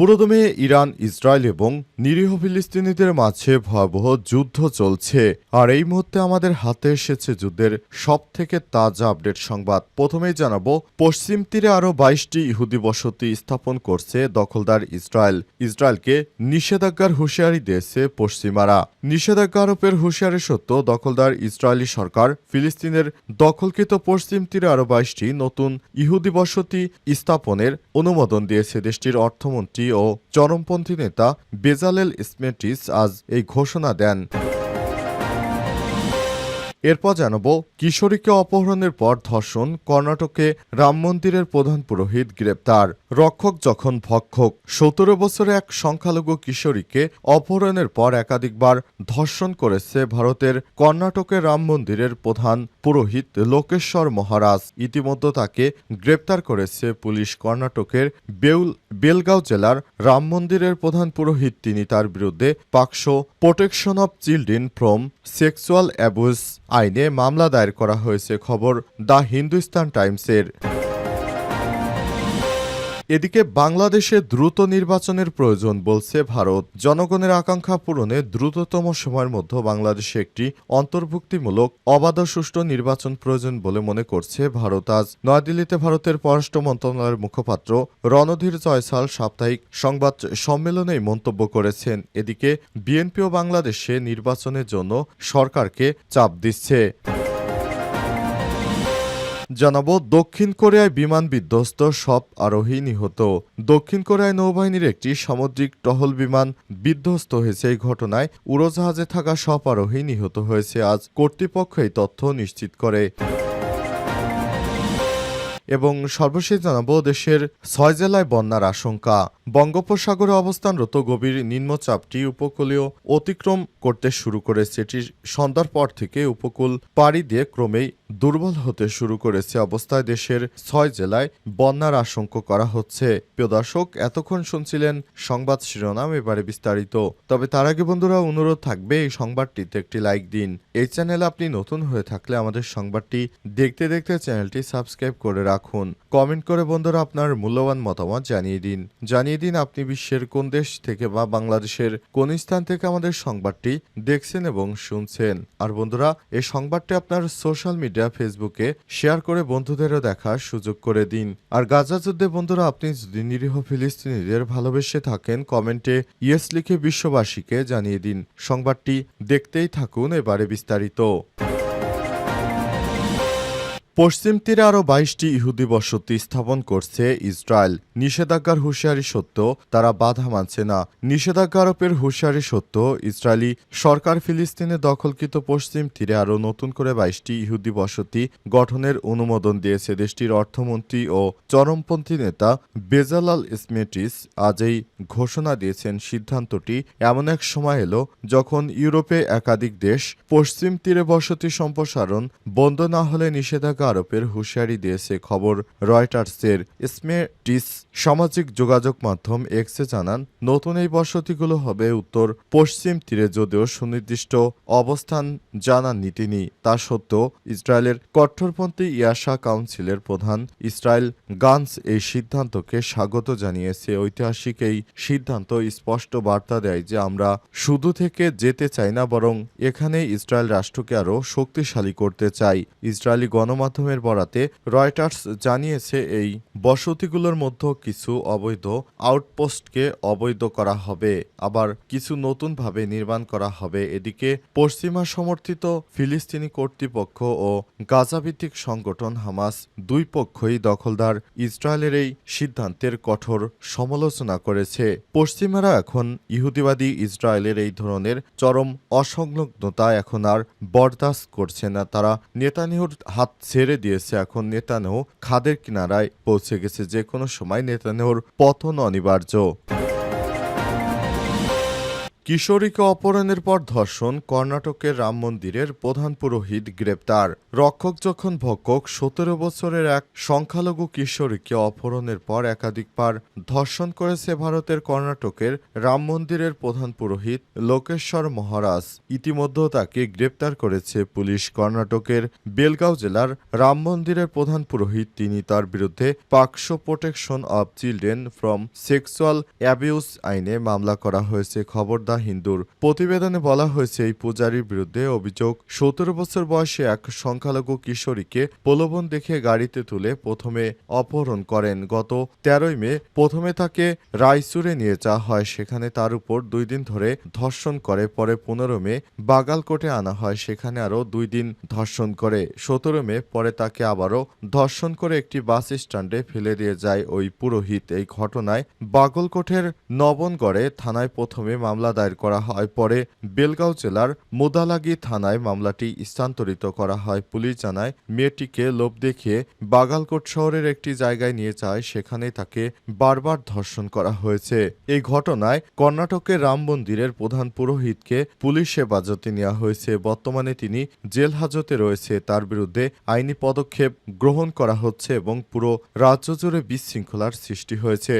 পুরোদমে Iran, Israel এবং নিরীহ ফিলিস্তিনিদের মাঝে ভয়াবহ যুদ্ধ চলছে। আর এই মুহূর্তে আমাদের হাতে এসেছে যুদ্ধের সব থেকে তাজা আপডেট সংবাদ। প্রথমেই জানাব, পশ্চিম তীরে আরও বাইশটি ইহুদি বসতি স্থাপন করছে দখলদার ইসরায়েল। ইসরায়েলকে নিষেধাজ্ঞার হুঁশিয়ারি দিয়েছে পশ্চিমারা। নিষেধাজ্ঞা আরোপের হুঁশিয়ারি সত্ত্বেও দখলদার ইসরায়েলি সরকার ফিলিস্তিনের দখলকৃত পশ্চিম তীরে আরও বাইশটি নতুন ইহুদি বসতি স্থাপনের অনুমোদন দিয়েছে দেশটির অর্থমন্ত্রী ও চরমপন্থী নেতা বেজালেল স্মেটিস আজ এই ঘোষণা দেন। এরপর জানাব, কিশোরীকে অপহরণের পর ধর্ষণ, কর্ণাটকে রাম মন্দিরের প্রধান পুরোহিত গ্রেপ্তার। রক্ষক যখন ভক্ষক, সতেরো বছরে এক সংখ্যালঘু কিশোরীকে অপহরণের পর একাধিকবার ধর্ষণ করেছে ভারতের কর্ণাটকে রাম মন্দিরের প্রধান পুরোহিত লোকেশ্বর মহারাজ। ইতিমধ্যে তাকে গ্রেপ্তার করেছে পুলিশ। কর্ণাটকের বেউল, বেলগাঁও জেলার রাম মন্দিরের প্রধান পুরোহিত। তিনি তার বিরুদ্ধে POCSO protection of children from sexual abuse আইনে মামলা দায়ের করা হয়েছে খবর দ্য হিন্দুস্তান টাইমসের। এদিকে বাংলাদেশে দ্রুত নির্বাচনের প্রয়োজন বলছে ভারত। জনগণের আকাঙ্ক্ষা পূরণে দ্রুততম সময়ের মধ্যে বাংলাদেশে একটি অন্তর্ভুক্তিমূলক অবাধ সুষ্ঠু নির্বাচন প্রয়োজন বলে মনে করছে ভারত। আজ নয়াদিল্লিতে ভারতের পররাষ্ট্র মন্ত্রণালয়ের মুখপাত্র রণধীর জয়সাল সাপ্তাহিক সংবাদ সম্মেলনে মন্তব্য করেছেন। এদিকে বিএনপিও বাংলাদেশে নির্বাচনের জন্য সরকারকে চাপ দিচ্ছে। জানাব, দক্ষিণ কোরিয়ায় বিমান বিধ্বস্ত সব আরোহী নিহত। দক্ষিণ কোরিয়ায় নৌবাহিনীর একটি সামুদ্রিক টহল বিমান বিধ্বস্ত হয়েছে এই ঘটনায় উড়োজাহাজে থাকা সব আরোহী নিহত হয়েছে আজ কর্তৃপক্ষ এই তথ্য নিশ্চিত করে। এবং সর্বশেষ জানাব, দেশের ছয় জেলায় বন্যার আশঙ্কা। বঙ্গোপসাগরে অবস্থানরত গভীর নিম্নচাপটি উপকূলীয় অতিক্রম করতে শুরু করেছে। এটি সন্ধ্যার পর থেকে উপকূল পাড়ি দিয়ে ক্রমেই দুর্বল হতে শুরু করেছে অবস্থায় দেশের ছয় জেলায় বন্যার আশঙ্কা করা হচ্ছে। প্রিয় দর্শক, এতক্ষণ শুনছিলেন সংবাদ শিরোনাম, এবারে বিস্তারিত। তবে তার আগে বন্ধুরা, অনুরোধ থাকবে এই সংবাদটিতে একটি লাইক দিন। এই চ্যানেলে আপনি নতুন হয়ে থাকলে আমাদের সংবাদটি দেখতে দেখতে চ্যানেলটি সাবস্ক্রাইব করে রাখুন। কমেন্ট করে বন্ধুরা আপনার মূল্যবান মতামত জানিয়ে দিন। জানিয়ে দিন আপনি বিশ্বের কোন দেশ থেকে বা বাংলাদেশের কোন স্থান থেকে আমাদের সংবাদটি দেখছেন এবং শুনছেন। আর বন্ধুরা, এই সংবাদটি আপনার সোশ্যাল মিডিয়া ফেসবুকে শেয়ার করে বন্ধুদেরও দেখার সুযোগ করে দিন। আর গাজা যুদ্ধে বন্ধুরা, আপনি যদি নিরীহ ফিলিস্তিনিদের ভালোবেসে থাকেন, কমেন্টে ইয়েস লিখে বিশ্ববাসীকে জানিয়ে দিন। সংবাদটি দেখতেই থাকুন, এবারে বিস্তারিত। পশ্চিম তীরে আরও বাইশটি ইহুদি বসতি স্থাপন করছে ইসরায়েল। নিষেধাজ্ঞার হুঁশিয়ারি সত্ত্বেও তারা বাধা মানছে না। নিষেধাজ্ঞা আরোপের হুঁশিয়ারি সত্ত্বেও ইসরায়েলি সরকার ফিলিস্তিনে দখলকৃত পশ্চিম তীরে আরও নতুন করে বাইশটি ইহুদি বসতি গঠনের অনুমোদন দিয়েছে দেশটির অর্থমন্ত্রী ও চরমপন্থী নেতা বেজালাল ইসমেটিস। আজ এই ঘোষণা দিয়েছেন সিদ্ধান্তটি। এমন এক সময় এলো যখন ইউরোপে একাধিক দেশ পশ্চিম তীরে বসতি সম্প্রসারণ বন্ধ না হলে নিষেধাজ্ঞা আরোপের হুঁশিয়ারি দিয়েছে খবর রয়টার্সের স্মেটিস সামাজিক যোগাযোগ মাধ্যম এক্সে জানান, নতুন এই বসতিগুলো হবে উত্তর পশ্চিম তীরে যদিও সুনির্দিষ্ট অবস্থান জানাননি তিনি। তা সত্ত্বেও ইসরায়েলের কট্টরপন্থী ইয়াশা কাউন্সিলের প্রধান ইসরায়েল গানস এই সিদ্ধান্তকে স্বাগত জানিয়েছে। ঐতিহাসিক এই সিদ্ধান্ত স্পষ্ট বার্তা দেয় যে আমরা শুধু থেকে যেতে চাই না, বরং এখানে ইসরায়েল রাষ্ট্রকে আরও শক্তিশালী করতে চাই। ইসরায়েলি গণমাধ্যমের বরাতে রয়টার্স জানিয়েছে এই বসতিগুলোর মধ্যে কিছু অবৈধ আউটপোস্টকে অবৈধ করা হবে, আবার কিছু নতুনভাবে নির্মাণ করা হবে। এদিকে পশ্চিমা সমর্থিত ফিলিস্তিনি কর্তৃপক্ষ ও গাজাভিত্তিক সংগঠন হামাস দুই পক্ষই দখলদার ইসরায়েলের এই সিদ্ধান্তের কঠোর সমালোচনা করেছে। পশ্চিমারা এখন ইহুদিবাদী ইসরায়েলের এই ধরনের চরম অসংলগ্নতা এখন আর বরদাস্ত করছে না। তারা নেতানিহুর হাত ছেড়ে দিয়েছে এখন নেতানেহ খাদের কিনারায় পৌঁছে গেছে যে কোনো সময় নেতানেহর পতন অনিবার্য। কিশোরীকে অপহরণের পর ধর্ষণ, কর্ণাটকের রাম মন্দিরের প্রধান পুরোহিত গ্রেপ্তার। রক্ষক যখন ভক্ষক, সতেরো বছরের এক সংখ্যালঘু কিশোরীকে অপহরণের পর একাধিকবার ধর্ষণ করেছে ভারতের কর্ণাটকের রাম মন্দিরের প্রধান পুরোহিত লোকেশ্বর মহারাজ। ইতিমধ্যে তাকে গ্রেপ্তার করেছে পুলিশ। কর্ণাটকের বেলগাঁও জেলার রাম মন্দিরের প্রধান পুরোহিত, তিনি তার বিরুদ্ধে POCSO protection of children from sexual abuse আইনে মামলা করা হয়েছে। খবর দা হিন্দুর প্রতিবেদনে বলা হয়েছে, এই পূজারীর বিরুদ্ধে অভিযোগ, সতেরো বছর বয়সে এক সংখ্যালঘু কিশোরীকে প্রলোভন দেখে গাড়িতে তুলে প্রথমে অপহরণ করেন। গত তেরোই মে প্রথমে তাকে রায়চুরে নিয়ে যাওয়া হয়। সেখানে তার উপর দুই দিন ধরে ধর্ষণ করে, পরে পনেরো মে বাগালকোটে আনা হয়। সেখানে আরও দুই দিন ধর্ষণ করে, সতেরো মে পরে তাকে আবারও ধর্ষণ করে একটি বাস স্ট্যান্ডে ফেলে দিয়ে যায় ওই পুরোহিত। এই ঘটনায় বাগলকোটের নবনগড়ে থানায় প্রথমে মামলা দায়ের করা হয়। পরে বেলগাঁও জেলার মুদালাগি থানায় মামলাটি স্থানান্তরিত করা হয়। পুলিশ জানায়, মেয়েটিকে লোভ দেখিয়ে বাগালকোট শহরের একটি জায়গায় নিয়ে যায়। সেখানে তাকে বারবার ধর্ষণ করা হয়েছে। এই ঘটনায় কর্ণাটকের রাম মন্দিরের প্রধান পুরোহিতকে পুলিশ হেফাজতে নেওয়া হয়েছে। বর্তমানে তিনি জেল হাজতে রয়েছে। তার বিরুদ্ধে আইনি পদক্ষেপ গ্রহণ করা হচ্ছে এবং পুরো রাজ্য জুড়ে বিশৃঙ্খলার সৃষ্টি হয়েছে।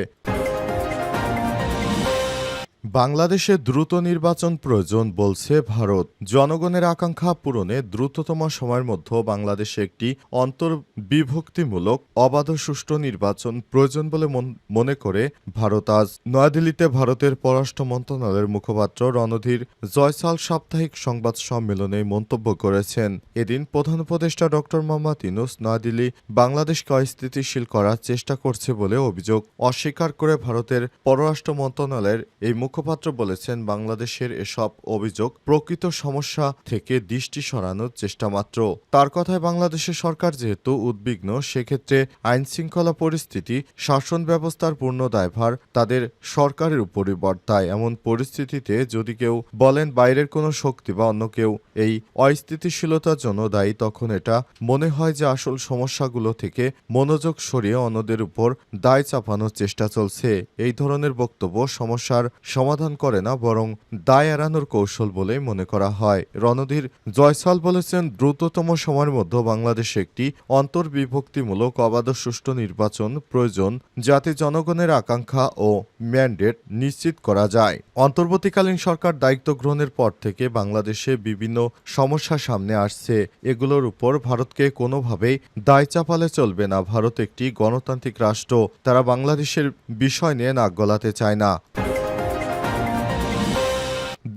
বাংলাদেশে দ্রুত নির্বাচন প্রয়োজন বলছে ভারত। জনগণের আকাঙ্ক্ষা পূরণে দ্রুততম সময়ের মধ্যে বাংলাদেশে একটি অন্তর্বিভক্তিমূলক, অবাধ সুষ্ঠু নির্বাচন প্রয়োজন বলে মন- করে ভারত। আজ নয়াদিল্লিতে ভারতের পররাষ্ট্র মন্ত্রণালয়ের মুখপাত্র রণধীর জয়সাল সাপ্তাহিক সংবাদ সম্মেলনে মন্তব্য করেছেন। এদিন প্রধান উপদেষ্টা ডক্টর মোহাম্মদ ইনুস নয়াদিল্লি বাংলাদেশকে অস্থিতিশীল করার চেষ্টা করছে বলে অভিযোগ। অস্বীকার করে ভারতের পররাষ্ট্র মন্ত্রণালয়ের এই মুখপাত্র বলেছেন, বাংলাদেশের এসব অভিযোগ প্রকৃত সমস্যা থেকে দৃষ্টি সরানোর চেষ্টা মাত্র। তার কথায় বাংলাদেশের সরকার যেহেতু উদ্বিগ্ন, সেক্ষেত্রে আইন শৃঙ্খলা পরিস্থিতি, শাসন ব্যবস্থার পূর্ণ দায়ভার তাদের সরকারের উপরই বর্তায়। এমন পরিস্থিতিতে যদি কেউ বলেন বাইরের কোনো শক্তি বা অন্য কেউ এই অস্থিতিশীলতার জন্য দায়ী, তখন এটা মনে হয় যে আসল সমস্যাগুলো থেকে মনোযোগ সরিয়ে অন্যদের উপর দায় চাপানোর চেষ্টা চলছে। এই ধরনের বক্তব্য সমস্যার সমাধান করে না, বরং দায় এড়ানোর কৌশল বলে মনে করা হয়। রণধীর জয়সাল বলেছেন, দ্রুততম সময়ের মধ্যে বাংলাদেশে একটি অন্তর্বিভক্তিমূলক অবাধ সুষ্ঠু নির্বাচন প্রয়োজন, যাতে জনগণের আকাঙ্ক্ষা ও ম্যান্ডেট নিশ্চিত করা যায়। অন্তর্বর্তীকালীন সরকার দায়িত্ব গ্রহণের পর থেকে বাংলাদেশে বিভিন্ন সমস্যা সামনে আসছে। এগুলোর উপর ভারতকে কোনোভাবেই দায় চাপালে চলবে না। ভারত একটি গণতান্ত্রিক রাষ্ট্র। তারা বাংলাদেশের বিষয় নিয়ে নাক গলাতে চায় না।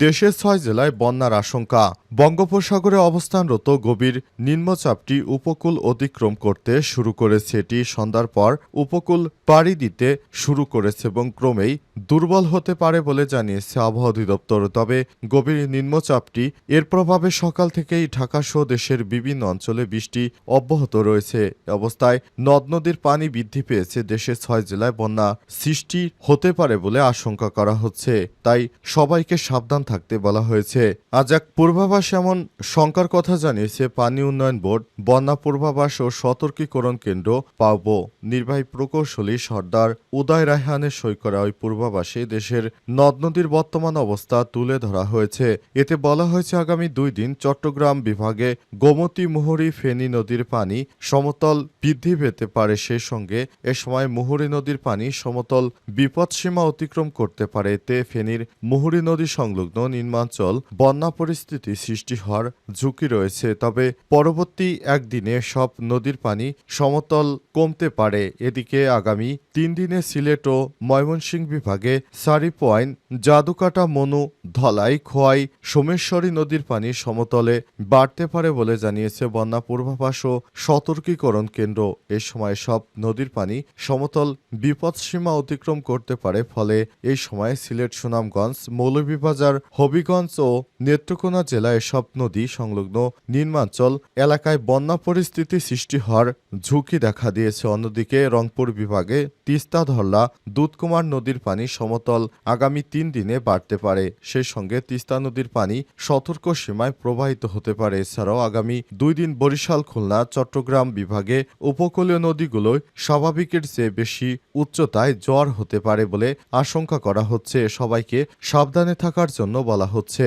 দেশের ছয় জেলায় বন্যার আশঙ্কা। বঙ্গোপসাগরে অবস্থানরত গভীর নিম্নচাপটি উপকূল অতিক্রম করতে শুরু করেছে। এটি সন্ধ্যার পর উপকূল পাড়ি দিতে শুরু করেছে এবং ক্রমেই দুর্বল হতে পারে বলে জানিয়েছে আবহাওয়া অধিদপ্তর। তবে গভীর নিম্নচাপটি এর প্রভাবে সকাল থেকেই ঢাকাসহ দেশের বিভিন্ন অঞ্চলে বৃষ্টি অব্যাহত রয়েছে। অবস্থায় নদ নদীর পানি বৃদ্ধি পেয়েছে। দেশের ছয় জেলায় বন্যা সৃষ্টি হতে পারে বলে আশঙ্কা করা হচ্ছে। তাই সবাইকে সাবধান থাকতে বলা হয়েছে। আজ এক পূর্বাভাস এমন শঙ্কার কথা জানিয়েছে পানি উন্নয়ন বোর্ড, বন্যা পূর্বাভাস ও সতর্কীকরণ কেন্দ্র পাব নির্বাহী প্রকৌশলী সর্দার উদয় রায়হানের সই করা ওই পূর্বাভাসে দেশের নদ নদীর বর্তমান অবস্থা তুলে ধরা হয়েছে। এতে বলা হয়েছে, আগামী দুই দিন চট্টগ্রাম বিভাগে গোমতী, মুহুরী, ফেনী নদীর পানি সমতল বৃদ্ধি পেতে পারে। সেই সঙ্গে এ সময় মুহুরী নদীর পানি সমতল বিপদসীমা অতিক্রম করতে পারে। এতে ফেনীর মুহুরী নদী সংলগ্ন নিম্নাঞ্চল, বন্যা পরিস্থিতি সৃষ্টি হওয়ার ঝুঁকি রয়েছে, তবে পরবর্তী একদিনে সব নদীর পানি সমতল কমতে পারে। এদিকে আগামী তিন দিনে সিলেট ও ময়মনসিংহ বিভাগে সারি পয়েন্ট, জাদুকাটা মনু, ধলাই, খোয়াই, সোমেশ্বরী নদীর পানি সমতলে বাড়তে পারে বলে জানিয়েছে বন্যা পূর্বাভাস ও সতর্কীকরণ কেন্দ্র। এ সময় সব নদীর পানি সমতল বিপদসীমা অতিক্রম করতে পারে, ফলে এই সময় সিলেট, সুনামগঞ্জ, মৌলভীবাজার হবিগঞ্জ ও নেত্রকোনা জেলায় সব নদী সংলগ্ন নিম্নাঞ্চল এলাকায় বন্যা পরিস্থিতি সৃষ্টি হওয়ার ঝুঁকি দেখা দিয়েছে। অন্যদিকে রংপুর বিভাগে তিস্তা ধরলা দুধকুমার নদীর পানি সমতল আগামী তিন দিনে বাড়তে পারে। সেই সঙ্গে তিস্তা নদীর পানি সতর্ক সীমায় প্রবাহিত হতে পারে। এছাড়াও আগামী দুই দিন বরিশাল, খুলনা, চট্টগ্রাম বিভাগে উপকূলীয় নদীগুলোয় স্বাভাবিকের চেয়ে বেশি উচ্চতায় জ্বর হতে পারে বলে আশঙ্কা করা হচ্ছে। সবাইকে সাবধানে থাকার জন্য বলা হচ্ছে।